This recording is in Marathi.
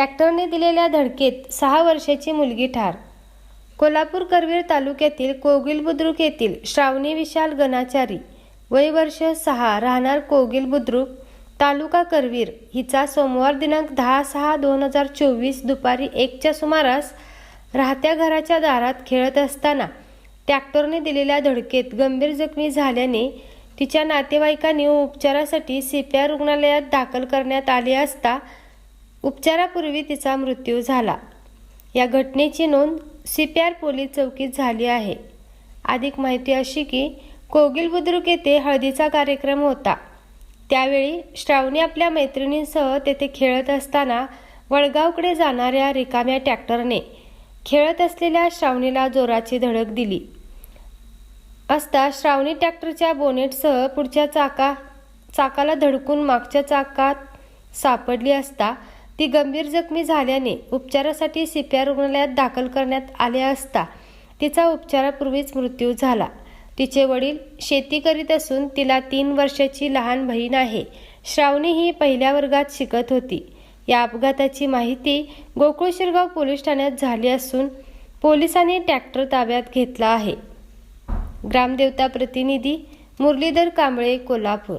ट्रॅक्टरने दिलेल्या धडकेत सहा वर्षाची मुलगी ठार. कोल्हापूर करवीर तालुक्यातील कोगिल बुद्रुक येथील श्रावणी विशाल गणाचारी वय वर्ष सहा राहणार कोगिल बुद्रुक तालुका करवीर हिचा सोमवार दिनांक दहा सहा दोन हजार चोवीस दुपारी एकच्या सुमारास राहत्या घराच्या दारात खेळत असताना ट्रॅक्टरने दिलेल्या धडकेत गंभीर जखमी झाल्याने तिच्या नातेवाईकांनी उपचारासाठी सीपीआर रुग्णालयात दाखल करण्यात आले असता उपचारापूर्वी तिचा मृत्यू झाला. या घटनेची नोंद सीपीआर पोलीस चौकीत झाली आहे. अधिक माहिती अशी की कोगिल बुद्रुक येथे हळदीचा कार्यक्रम होता. त्यावेळी श्रावणी आपल्या मैत्रिणींसह तेथे खेळत असताना वडगावकडे जाणाऱ्या रिकाम्या ट्रॅक्टरने खेळत असलेल्या श्रावणीला जोराची धडक दिली. असता श्रावणी ट्रॅक्टरच्या बोनेटसह पुढच्या चाका चाकाला धडकून मागच्या चाकात सापडली असता ती गंभीर जखमी झाल्याने उपचारासाठी सीपीआर रुग्णालयात दाखल करण्यात आले असता तिचा उपचारापूर्वीच मृत्यू झाला. तिचे वडील शेती करीत असून तिला तीन वर्षाची लहान बहीण आहे. श्रावणी ही पहिल्या वर्गात शिकत होती. या अपघाताची माहिती गोकुळ शिरगाव पोलीस ठाण्यात झाली असून पोलिसांनी ट्रॅक्टर ताब्यात घेतला आहे. ग्रामदेवता प्रतिनिधी मुरलीधर कांबळे कोल्हापूर.